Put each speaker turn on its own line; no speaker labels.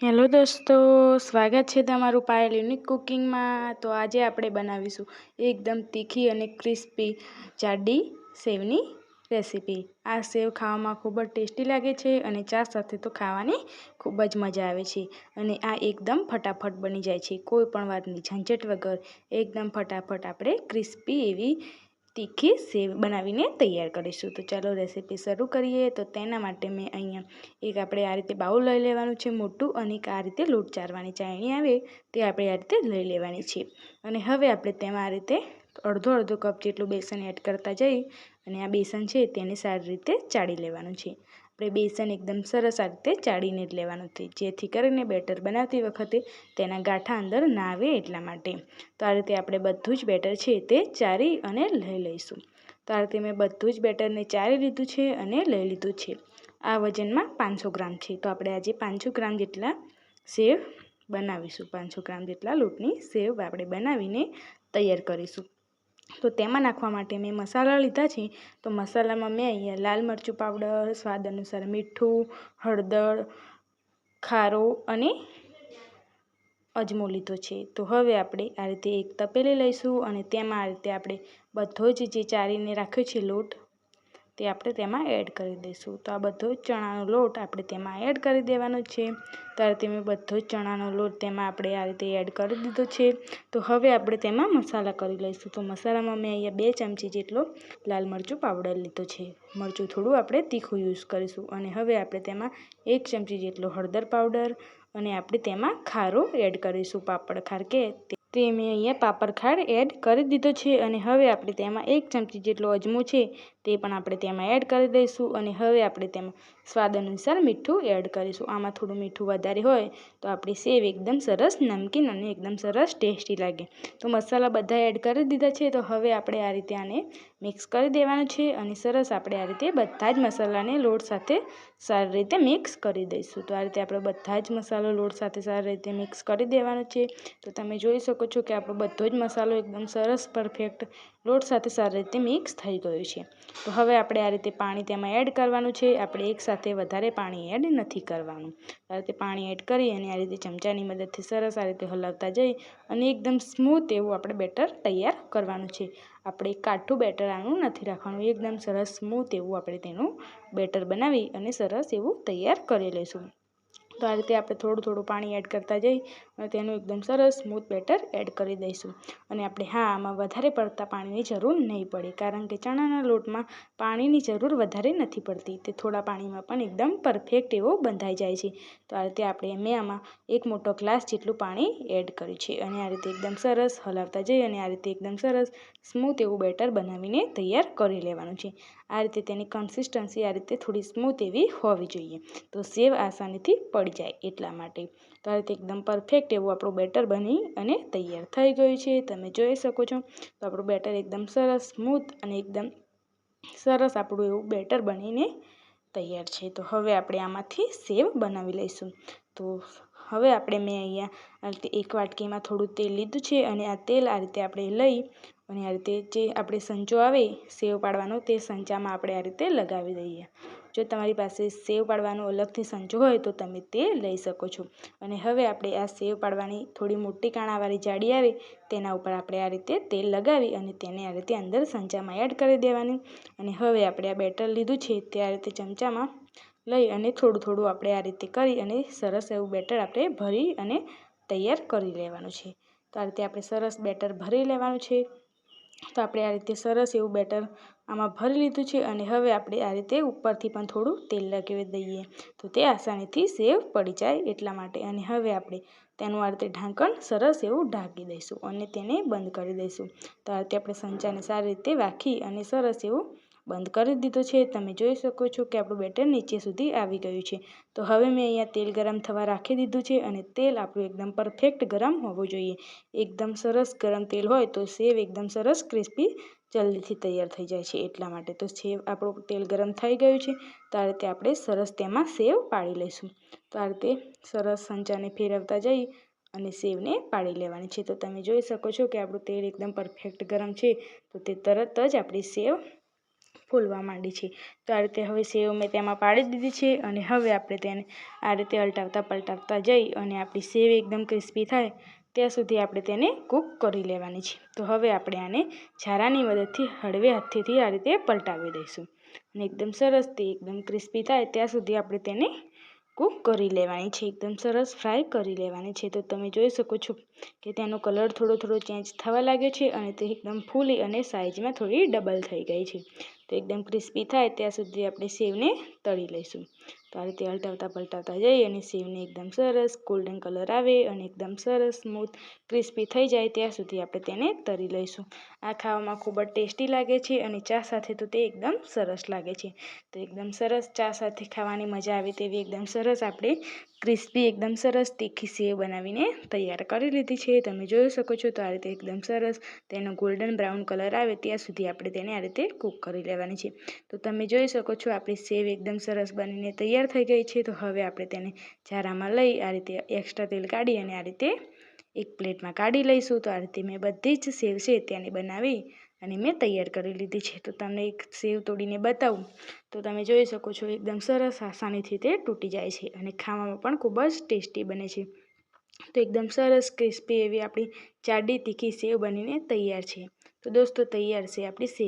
Hello દોસ્તો, સ્વાગત છે તમારું પાયલ યુનિક કુકિંગમાં. તો આજે આપણે બનાવીશું એકદમ તીખી અને ક્રિસ્પી જાડી સેવની રેસીપી. આ સેવ ખાવામાં ખૂબ જ ટેસ્ટી લાગે છે અને ચા સાથે તો ખાવાની ખૂબ જ મજા આવે છે અને આ એકદમ ફટાફટ બની જાય છે. કોઈ પણ વાતની ઝંઝટ વગર એકદમ ફટાફટ આપણે ક્રિસ્પી એવી તીખી સેવ બનાવીને તૈયાર કરીશું. તો ચાલો રેસીપી શરૂ કરીએ. તો તેના માટે મેં અહીંયા એક આપણે આ રીતે બાઉલ લઈ લેવાનું છે મોટું અને આ રીતે લોટ ચારવાની ચાયણી આવે તે આપણે આ રીતે લઈ લેવાની છે. અને હવે આપણે તેમાં આ રીતે અડધો અડધો કપ જેટલું બેસન એડ કરતા જઈ અને આ બેસન છે તેને સારી રીતે ચાળી લેવાનું છે. આપણે બેસન એકદમ સરસ આ રીતે ચાળીને જ લેવાનું છે. જેથી કરીને બેટર બનાવતી વખતે તેના ગાંઠા અંદર ના આવે એટલા માટે. તો આ રીતે આપણે બધું જ બેટર છે તે ચારી અને લઈ લઈશું. તો આ રીતે મેં બધું જ બેટરને ચારી લીધું છે અને લઈ લીધું છે. આ વજનમાં પાંચસો ગ્રામ છે. તો આપણે આજે પાંચસો ગ્રામ જેટલા સેવ બનાવીશું. પાંચસો ગ્રામ જેટલા લોટની સેવ આપણે બનાવીને તૈયાર કરીશું. તો તેમાં નાખવા માટે મેં મસાલા લીધા છે. તો મસાલામાં મેં અહીંયા લાલ મરચું પાવડર, સ્વાદ અનુસાર મીઠું, હળદર, ખારો અને અજમો લીધો છે. તો હવે આપણે આ રીતે એક તપેલી લઈશું અને તેમાં આ રીતે આપણે બધો જ જે ચારીને રાખ્યો છે લોટ તે આપણે તેમાં એડ કરી દઈશું. તો આ બધો જ ચણાનો લોટ આપણે તેમાં એડ કરી દેવાનો છે. ત્યારે આ મેં બધો જ ચણાનો લોટ તેમાં આપણે આ રીતે એડ કરી દીધો છે. તો હવે આપણે તેમાં મસાલા કરી લઈશું. તો મસાલામાં મેં અહીંયા બે ચમચી જેટલો લાલ મરચું પાવડર લીધો છે. મરચું થોડું આપણે તીખું યુઝ કરીશું. અને હવે આપણે તેમાં એક ચમચી જેટલો હળદર પાવડર અને આપણે તેમાં ખારો એડ કરીશું. પાપડ ખાર કે તે મેં અહીંયા પાપરખાડ એડ કરી દીધો છે અને હવે આપણે તેમાં એક ચમચી જેટલો અજમો છે તે પણ આપણે તેમાં એડ કરી દઈશું અને હવે આપણે તેમાં સ્વાદ અનુસાર મીઠું એડ કરીશું. આમાં થોડું મીઠું વધારે હોય તો આપણી સેવ એકદમ સરસ, નમકીન અને એકદમ સરસ ટેસ્ટી લાગે. તો મસાલા બધા એડ કરી દીધા છે, તો હવે આપણે આ રીતે આને મિક્સ કરી દેવાનું છે અને સરસ આપણે આ રીતે બધા જ મસાલાને લોટ સાથે સારી રીતે મિક્સ કરી દઈશું. તો આ રીતે આપણે બધા જ મસાલો લોટ સાથે સારી રીતે મિક્સ કરી દેવાનો છે. તો તમે જોઈ શકો છો કે આપણો બધો જ મસાલો એકદમ સરસ પરફેક્ટ લોટ સાથે સારી રીતે મિક્સ થઈ ગયું છે. તો હવે આપણે આ રીતે પાણી તેમાં એડ કરવાનું છે. આપણે એકસાથે વધારે પાણી એડ નથી કરવાનું. આ રીતે પાણી એડ કરી અને આ રીતે ચમચાની મદદથી સરસ આ રીતે હલાવતા જઈ અને એકદમ સ્મૂથ એવું આપણે બેટર તૈયાર કરવાનું છે. આપણે કાઠું બેટર આનું નથી રાખવાનું. એકદમ સરસ સ્મૂથ એવું આપણે તેનું બેટર બનાવી અને સરસ એવું તૈયાર કરી લઈશું. તો આ રીતે આપણે થોડું થોડું પાણી એડ કરતા જઈ અને તેનું એકદમ સરસ સ્મૂથ બેટર એડ કરી દઈશું. અને આપણે હા, આમાં વધારે પડતા પાણીની જરૂર નહીં પડે, કારણ કે ચણાના લોટમાં પાણીની જરૂર વધારે નથી પડતી. તે થોડા પાણીમાં પણ એકદમ પરફેક્ટ એવો બંધાઈ જાય છે. તો આ રીતે આપણે મેં આમાં એક મોટો ગ્લાસ જેટલું પાણી એડ કર્યું છે. અને આ રીતે એકદમ સરસ હલાવતા જઈ અને આ રીતે એકદમ સરસ સ્મૂથ એવું બેટર બનાવીને તૈયાર કરી લેવાનું છે. આ રીતે તેની કન્સિસ્ટન્સી આ રીતે થોડી સ્મૂથ એવી હોવી જોઈએ. તો સેવ આસાનીથી પડી જાય એટલા માટે. તો આ રીતે એકદમ પરફેક્ટ એવું આપણું બેટર બની અને તૈયાર થઈ ગયું છે. તમે જોઈ શકો છો. તો આપણું બેટર એકદમ સરસ સ્મૂથ અને એકદમ સરસ આપણું એવું બેટર બનીને તૈયાર છે. તો હવે આપણે આમાંથી સેવ બનાવી લઈશું. તો હવે આપણે મેં અહીંયા આ એક વાટકીમાં થોડું તેલ લીધું છે અને આ તેલ આ રીતે આપણે લઈ અને આ રીતે જે આપણે સંચો આવે સેવ પાડવાનો તે સંચામાં આપણે આ રીતે લગાવી દઈએ. જો તમારી પાસે સેવ પાડવાનો અલગથી સંચો હોય તો તમે તે લઈ શકો છો. અને હવે આપણે આ સેવ પાડવાની થોડી મોટી કાણાવાળી જાડી આવે તેના ઉપર આપણે આ રીતે તેલ લગાવી અને તેને આ રીતે અંદર સંચામાં એડ કરી દેવાની. અને હવે આપણે આ બેટર લીધું છે તે આ રીતે ચમચામાં લઈ અને થોડું થોડું આપણે આ રીતે કરી અને સરસ એવું બેટર આપણે ભરી અને તૈયાર કરી લેવાનું છે. તો આ રીતે આપણે સરસ બેટર ભરી લેવાનું છે. તો આપણે આ રીતે સરસ એવું બેટર આમાં ભરી લીધું છે અને હવે આપણે આ રીતે ઉપરથી પણ થોડું તેલ લગાવી દઈએ. તો તે આસાનીથી સેવ પડી જાય એટલા માટે. અને હવે આપણે તેનું આ રીતે ઢાંકણ સરસ એવું ઢાંકી દઈશું અને તેને બંધ કરી દઈશું. તો આ રીતે આપણે સંચાને સારી રીતે રાખી અને સરસ એવું બંધ કરી દીધો છે. તમે જોઈ શકો છો કે આપણું બેટર નીચે સુધી આવી ગયું છે. તો હવે મેં અહીંયા તેલ ગરમ થવા રાખી દીધું છે અને તેલ આપણું એકદમ પરફેક્ટ ગરમ હોવું જોઈએ. એકદમ સરસ ગરમ તેલ હોય તો સેવ એકદમ સરસ ક્રિસ્પી જલ્દીથી તૈયાર થઈ જાય છે. એટલા માટે તો સેવ આપણું તેલ ગરમ થઈ ગયું છે. તો રીતે આપણે સરસ તેમાં સેવ પાડી લઈશું. તો આ રીતે સરસ સંચાને ફેરવતા જઈ અને સેવને પાડી લેવાની છે. તો તમે જોઈ શકો છો કે આપણું તેલ એકદમ પરફેક્ટ ગરમ છે. તો તે તરત જ આપણી સેવ ફૂલવા માંડી છે. તો આ રીતે હવે સેવ મેં તેમાં પાડી દીધી છે અને હવે આપણે તેને આ રીતે અલટાવતા પલટાવતા જઈ અને આપણી સેવ એકદમ ક્રિસ્પી થાય ત્યાં સુધી આપણે તેને કૂક કરી લેવાની છે. તો હવે આપણે આને ઝારાની મદદથી હળવે હાથેથી આ રીતે પલટાવી દઈશું. અને એકદમ સરસ તે એકદમ ક્રિસ્પી થાય ત્યાં સુધી આપણે તેને કૂક કરી લેવાની છે. એકદમ સરસ ફ્રાય કરી લેવાની છે. તો તમે જોઈ શકો છો કે તેનો કલર થોડો થોડો ચેન્જ થવા લાગ્યો છે અને તે એકદમ ફૂલી અને સાઇઝમાં થોડી ડબલ થઈ ગઈ છે. તો એકદમ ક્રિસ્પી થાય ત્યાં સુધી આપણે સેવને તળી લઈશું. તો આ રીતે હલટાવતા પલટાવતા જઈ અને સેવને એકદમ સરસ ગોલ્ડન કલર આવે અને એકદમ સરસ સ્મૂથ ક્રિસ્પી થઈ જાય ત્યાં સુધી આપણે તેને તરી લઈશું. આ ખાવામાં ખૂબ જ ટેસ્ટી લાગે છે અને ચા સાથે તો તે એકદમ સરસ લાગે છે. તો એકદમ સરસ ચા સાથે ખાવાની મજા આવે તેવી એકદમ સરસ આપણે ક્રિસ્પી એકદમ સરસ તીખી સેવ બનાવીને તૈયાર કરી લીધી છે. તમે જોઈ શકો છો તો આ રીતે એકદમ સરસ તેનો ગોલ્ડન બ્રાઉન કલર આવે ત્યાં સુધી આપણે તેને આ રીતે કૂક કરી લેવાની છે. તો તમે જોઈ શકો છો આપણી સેવ એકદમ સરસ બનીને તૈયાર થઈ ગઈ છે, તો હવે આપણે તેને ચારામાં લઈ આ રીતે એક્સ્ટ્રા તેલ કાઢી અને આ રીતે એક પ્લેટમાં કાઢી લઈશું. તો આ રીતે મેં બધી જ સેવ છે તેને બનાવી અને મેં તૈયાર કરી લીધી છે. તો તમને એક સેવ તોડીને બતાવું. તો તમે જોઈ શકો છો, એકદમ સરસ આસાનીથી તે તૂટી જાય છે અને ખાવામાં પણ ખૂબ જ ટેસ્ટી બને છે. તો એકદમ સરસ ક્રિસ્પી એવી આપણી જાડી તીખી સેવ બનીને તૈયાર છે. તો દોસ્તો, તૈયાર છે આપણી સેવ.